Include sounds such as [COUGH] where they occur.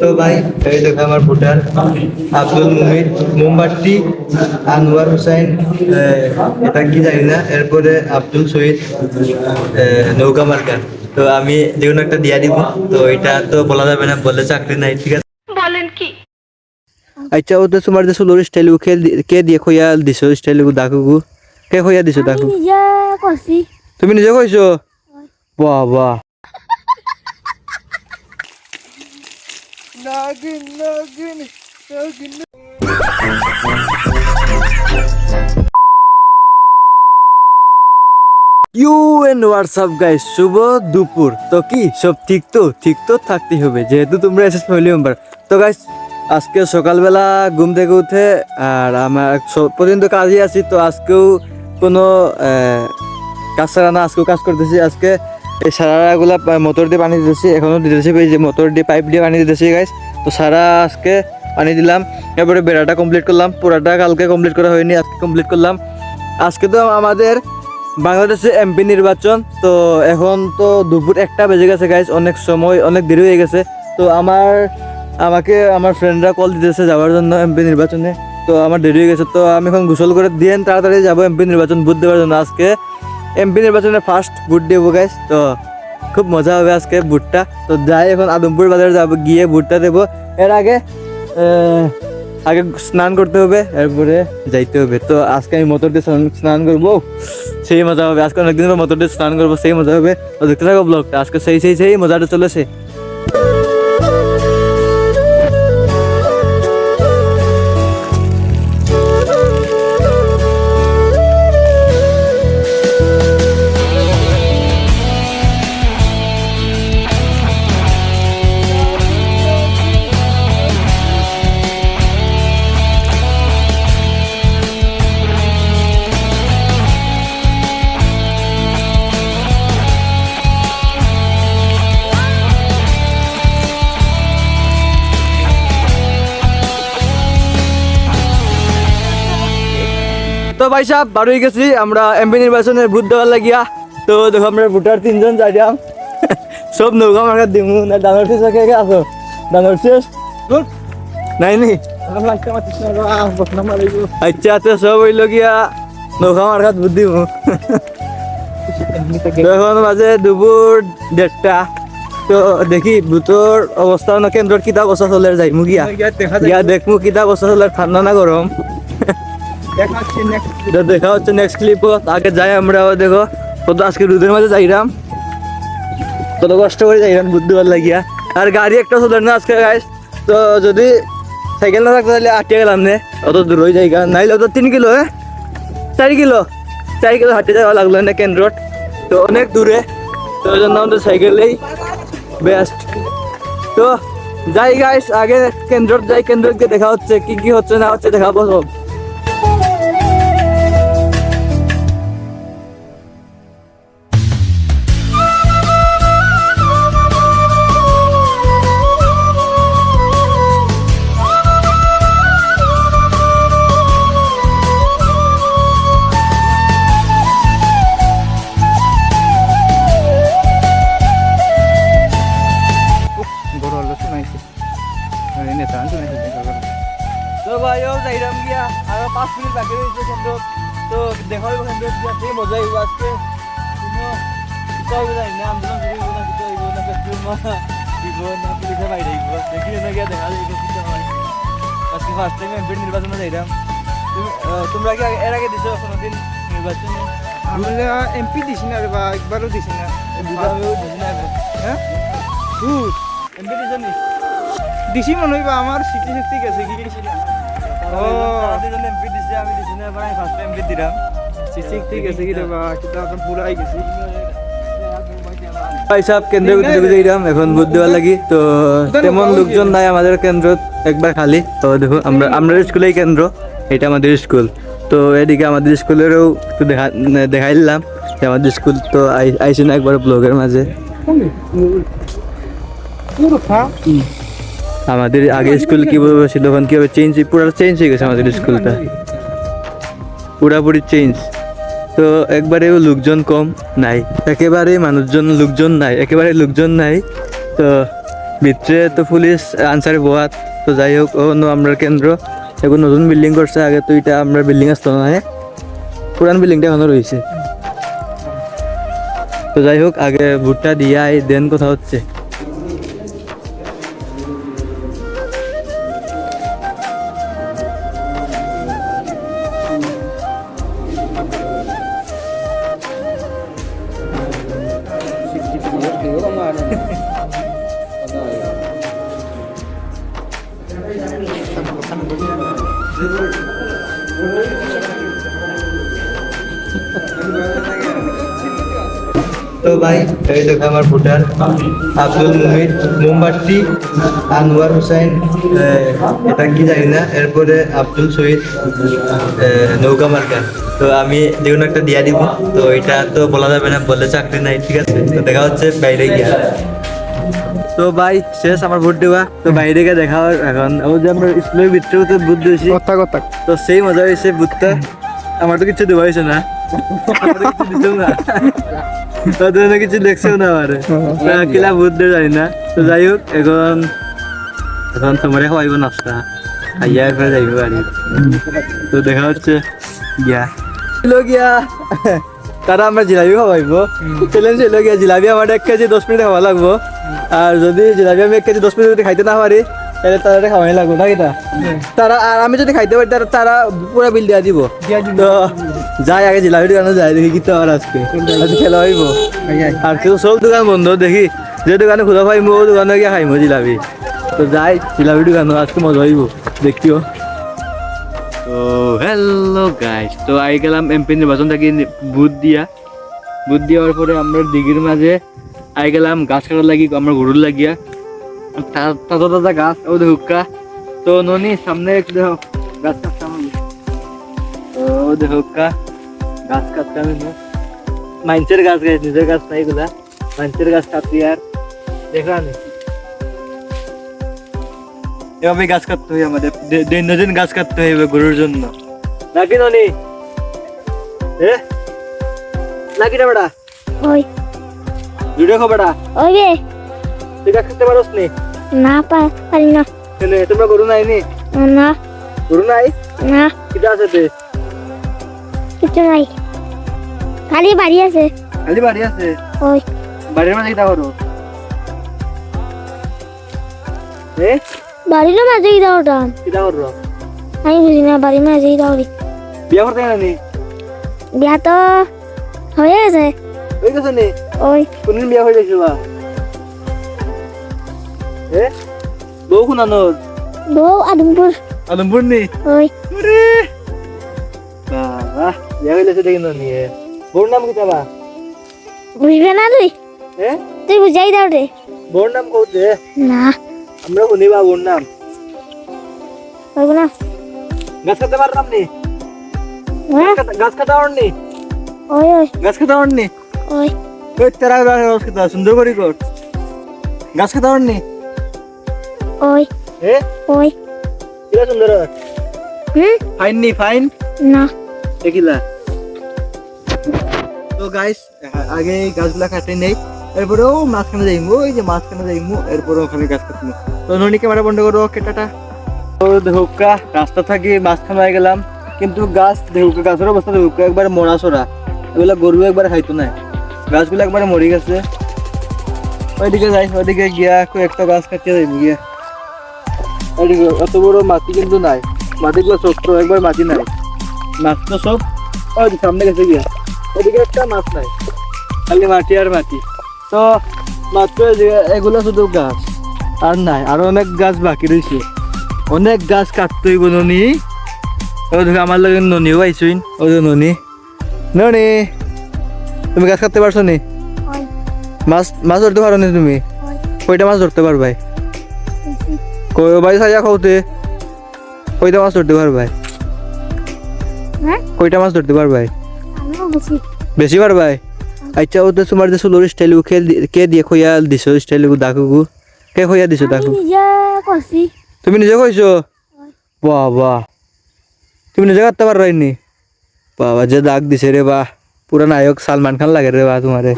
তো ভাই এই দেখো আমার ভোটার আব্দুল মুমিন মোমবাতি আনোয়ার হোসেন এটা কি জানি না এরপরে আব্দুল শহীদ নৌকা মার্কা। তো আমি যে কোনো একটা দিয়া দিব তো এটা তো বলা যাবে না বলে চাকরি নাই ঠিক আছে? বলেন কি? আচ্ছা ও তো তোমার যে সোলোর স্টাইল কে কে দিয়ে খইয়া দিছো স্টাইল দাকুগু কে? খইয়া দিছো দাকু? তুমি নিজে কইছো? বাহ বাহ। নাগিন নাগিন নাগিন। ইউ এন্ড হোয়াটসঅ্যাপ গাইস, শুভ দুপুর। তো কি, সব ঠিক তো? ঠিক তো থাকতেই হবে, যেহেতু তোমরা এসেছ ফ্যামিলি মেম্বার তো গাইস, আজকে সকালবেলা ঘুম থেকে উঠে, আর আমার প্রতিদিন তো কাজই আছি, তো আজকেও কোনো কাজ ছাড়া না, আজকেও কাজ করতেছি। আজকে এই সারাগুলা মোটর দিয়ে পানি দিতেছি। এখনও দিতেছি, এই যে মোটর দিয়ে পাইপ দিয়ে পানি দিতেছি গাইস তো সারা আজকে পানি দিলাম। এরপরে বেড়াটা কমপ্লিট করলাম। পুরাটা কালকে কমপ্লিট করা হয়নি, আজকে কমপ্লিট করলাম। আজকে তো আমাদের বাংলাদেশে এমপি নির্বাচন। তো এখন তো দুপুর একটা বেজে গেছে গাইস অনেক সময়, অনেক দেরি হয়ে গেছে। তো আমার, আমাকে, আমার ফ্রেন্ডরা কল দিতেছে যাওয়ার জন্য এমপি নির্বাচনে। তো আমার দেরি হয়ে গেছে। তো আমি এখন গোসল করে দিয়ে তাড়াতাড়ি যাব এমপি নির্বাচন ভোট দেওয়ার জন্য আজকে। এমপি নির্বাচনে ফার্স্ট ভোট দেবো গাইস তো খুব মজা হবে আজকে ভোটটা তো যাই, এখন আদমপুর বাজারে যাব, গিয়ে ভোটটা দেবো। এর আগে আগে স্নান করতে হবে, এরপরে যাইতে হবে। তো আজকে আমি মোটর দিয়ে স্নান- করব। সেই মজা হবে। আজকে অনেকদিন মোটর দিয়ে স্নান করব, সেই মজা হবে। তো দেখতে থাকো ব্লগটা আজকে সেই সেই সেই মজাটা চলেছে। ভাই সাহেব বারোই গেছি আমরা এমপি নির্বাচনের ভোট দেওয়ার লাগিয়া। তো দেখো আমরা ভোটার তিনজন যাইলাম [LAUGHS] সব নৌকা মার্কাত দিমু না ডাঙর শেষ কে আসো ডাঙর শেষ। নাই নি? আচ্ছা তো সব হইল গিয়া নৌকা মার্কাত ভোট দিমু। এখন বাজে দুপুর দেড়টা তো দেখি ভূতর অবস্থা না কেন্দ্রত কিতা অবস্থা চলে যাইমু গিয়া। গিয়া দেখমু কিতা অবস্থা চলে ঠান্ডা না গরম দেখা হচ্ছে নেক্সট ক্লিপ আগে যাই আমরা দেখো। কত আজকে রোদের মাঝে যাইরাম। কত কষ্ট করে যাইরাম বুদ্ধবার লাগিয়া। আর গাড়ি একটা চলে না আজকে গাইস তো যদি সাইকেল না থাকতো তাহলে আটকে গেলাম নে। অত দূর হয়ে যাইগা নাইলে তো তিন কিলো হ্যাঁ? চার কিলো। চার কিলো হাঁটে যাওয়া লাগল না কেন্দ্রত তো অনেক দূরে। তো ওই জন্য আমাদের সাইকেলেই বেস্ট তো যাই গাইস আগে কেন্দ্রত যাই কেন্দ্রত গিয়ে দেখা হচ্ছে, কি কি হচ্ছে না হচ্ছে দেখাবো সব। তো ভাইও যাইরাম গিয়া আর পাঁচ মিনিট বাকি রয়েছে কিন্তু তো দেখা হইব কিন্তু সেই মজা হইব আজকে। কোনো কিতা হইব জানি না আন্দোলন শুরু হইব না কিতা হইব না পেট্রোল মা দিব না পুলিশে বাইরে হইব দেখি না গিয়া দেখা যাইব কিতা হয় আজকে ফার্স্ট টাইম এমপি নির্বাচনে যাইরাম তোমরা কি এর আগে দিছো কোনোদিন নির্বাচনে আমরা এমপি দিছি না বা একবারও দিছি না। আমিও দিছি না এখন। হ্যাঁ এমপি দিছো নি? দিছি মনে হইবা আমার গেছে কি ও। দুজন এমপি দিছে আমি দিছি না ফার্স্ট এমপি দিলাম গেছে কি রে বা কিতা তো পুরাই গেছি কেন্দ্রে এখন ভোট দেওয়ার লাগি তো তেমন লোকজন নাই আমাদের কেন্দ্র একবার খালি তো দেখো আমরা আমরা স্কুলেই কেন্দ্র এটা আমাদের স্কুল তো এদিকে আমাদের স্কুলেরও একটু দেখা দেখাই দিলাম যে আমাদের স্কুল তো আই- আইসি না একবার ব্লগের মাঝে আমাদের আগে স্কুল কীভাবে ছিল এখন কীভাবে চেঞ্জ পুরো চেঞ্জ হয়ে গেছে আমাদের স্কুলটা। পুরাপুরি চেঞ্জ তো একবারেও লোকজন কম নাই। একেবারে মানুষজন লোকজন নাই। একেবারে লোকজন নাই। তো ভিতরে তো পুলিশ আনসারে বোয়াত তো যাই হোক অন্য আমরা কেন্দ্র। এখন নতুন বিল্ডিং করছে আগে তো এটা আমরা বিল্ডিং আসতো না। পুরান বিল্ডিংটা এখনও রয়েছে। তো যাই হোক আগে ভুট্টা দিয়ে আই দেন কথা হচ্ছে। ভাই এই দেখো আমার ভোটার আব্দুল মুমিন মোমবাতি আনোয়ার হোসেন এটা কি জানি না এরপরে আব্দুল শহীদ নৌকা মার্কা তো আমি যে কোনো একটা দিয়া দিব তো এটা তো বলা যাবে না বললে চাকরি নাই ঠিক আছে? তো দেখা হচ্ছে বাইরে গিয়া। তো ভাই শেষ আমার ভোট দেওয়া তো বাইরে গিয়ে দেখা এখন। ও যে আমরা স্কুলের ভিতরেও তো বুদ্ধ হয়েছি তো সেই মজা হয়েছে বুটটা আমার তো কিছু দেওয়া হয়েছে না। [LAUGHS] আমার তো কিছু দিতেও না। তাদের কিছু দেখছেও না আমার। কিলা বুট দিয়ে জানি না। তো যাই হোক এখন এখন তোমারে খাওয়াইব নাস্তা। খাইয়া এরপরে যাইব বাড়ি। তো দেখা হচ্ছে। গিয়া। ছিল গিয়া। তারা আমরা জিলাপি খাওয়াইব। চ্যালেঞ্জ হইল গিয়া। জিলাপি আমার এক কেজি দশ মিনিট খাওয়া লাগবো। আর যদি জিলাপি আমি এক কেজি দশ মিনিট যদি খাইতে না পারি তাহলে তারা খাওয়াই লাগবো নাকি তা তারা আর আমি যদি খাইতে পারি তারা তারা পুরো বিল দিয়া দিব। তো যাই আগে জিলাপি দোকানে যাই দেখি কি তো আর আজকে আজকে খেলা হইব। আর কেউ সব দোকান বন্ধ দেখি যে দোকানে খোলা পাইমো ও দোকানে গিয়ে খাইমো জিলাপি। তো যাই জিলাপি দোকান আজকে মজা হইব দেখিও। তো হ্যালো গাইস তো আই গেলাম এমপি নির্বাচন থেকে বুথ দিয়া। বুথ দেওয়ার পরে আমরা দিঘির মাঝে আই গেলাম গাছ কাটার লাগি আমরা গরুর লাগিয়া। তাজা তাজা গাছ ও হুক্কা তো ননি সামনে দেখো গাছ কাটতাম আমি। তো ও দেখো হুক্কা গাছ কাটতাম আমি না। মাইনসের গাছ গাছ নিজের গাছ নাই এগুলা মাইনসের গাছ কাটতি আর দেখো আমি। এভাবে গাছ কাটতে হয় আমাদের। দৈনন্দিন গাছ কাটতে হবে গরুর জন্য। নাকি ননি? এ? নাকি রে বেটা? ওই। ভিডিও খো বেটা। ওই রে তুই গাছ কাটতে পারোস নি? না পারি না। কেনে তোমরা গরু নাই নি। না গরু নাই? না। কিটা আছে তে? কিছু নাই। খালি বাড়ি আছে। খালি বাড়ি আছে? ওই। বাড়ির মাঝে কিটা করো? এ? বাড়ির মাঝে গিয়ে ওটাম কিটা করো? আমি বুঝি না বাড়ির মাঝে গিয়ে ওরি বিয়া করতে গেলে নি? বিয়া তো হয়ে গেছে। ওই গেছে নি? ওই। কোনদিন বিয়া হয়ে গেছিল এ বউ খুনানোর বউ আদমপুর আলমপুর নি ওই আরে বাবা বিয়া হয়ে গেছে দেখি নি বউর নাম কিটা বা বুঝবে না তুই এ তুই বুঝাই দাও রে বউর নাম কৌতে না আমরা শুনিবা বউর নাম ওই না গাছ কাটতে পারলাম নি হ্যাঁ গাছ কাটা নি ওই ওই গাছ কাটা নি ওই ওই তেরা গাছ কাটা সুন্দর করে কর গাছ কাটা নি ওই এ? ওই। কিরা সুন্দর? হুম ফাইন নি ফাইন না। দেখিলা। তো গাইস আগে গাছগুলা কাটে নেই এরপরে ও মাঝখানে যাইমু ওই যে মাঝখানে যাইমু এরপরে ওখানে গাছ কাটমু। তো ননি ক্যামেরা বন্ধ করো ওকে টাটা তো দেহুকা রাস্তা থাকি মাঝখানে হয়ে গেলাম কিন্তু গাছ দেহুকা গাছের অবস্থা দেহুকা একবার মরা সরা এগুলা গরু একবার খাইতো না গাছগুলো একবারে মরে গেছে। ওইদিকে যাই ওইদিকে গিয়া একটা গাছ কাটিয়ে যাইবো গিয়া। অত বড় মাটি কিন্তু নাই। মাটি মাটিগুলো শক্ত একবার মাটি নাই। মাছ তো সব ওই সামনে গেছে গিয়া। ওদিকে একটা মাছ নাই। খালি মাটি আর মাটি। তো মাত্র এগুলো শুধু গাছ আর নাই। আরও অনেক গাছ বাকি রয়েছে অনেক গাছ কাটতে হইব ননি। ও দেখো আমার লগে ননিও আইসুইন। ও যে ননি। ননি তুমি গাছ কাটতে পারছ নি? মাছ মাছ ধরতে পারো নি তুমি? ওই কয়টা মাছ ধরতে পারবাই কই বাড়ি সাজা খাওতে কয়টা মাছ ধরতে পারবাই হ্যাঁ? কয়টা মাছ ধরতে আমিও বুঝি বেশি পারবাই আচ্ছা ও তো তোমার যে সোলোর স্টাইল কে কে দিয়ে খইয়া দিছো? স্টাইল দাকুকু কে? খইয়া দিছো দাকু? তুমি নিজে কইছো? বাবা তুমি নিজে করতে পারবাইনি বাবা যে দাগ দিছে রে বাহ। পুরা নায়ক সালমান খান লাগে রে বাহ তোমারে।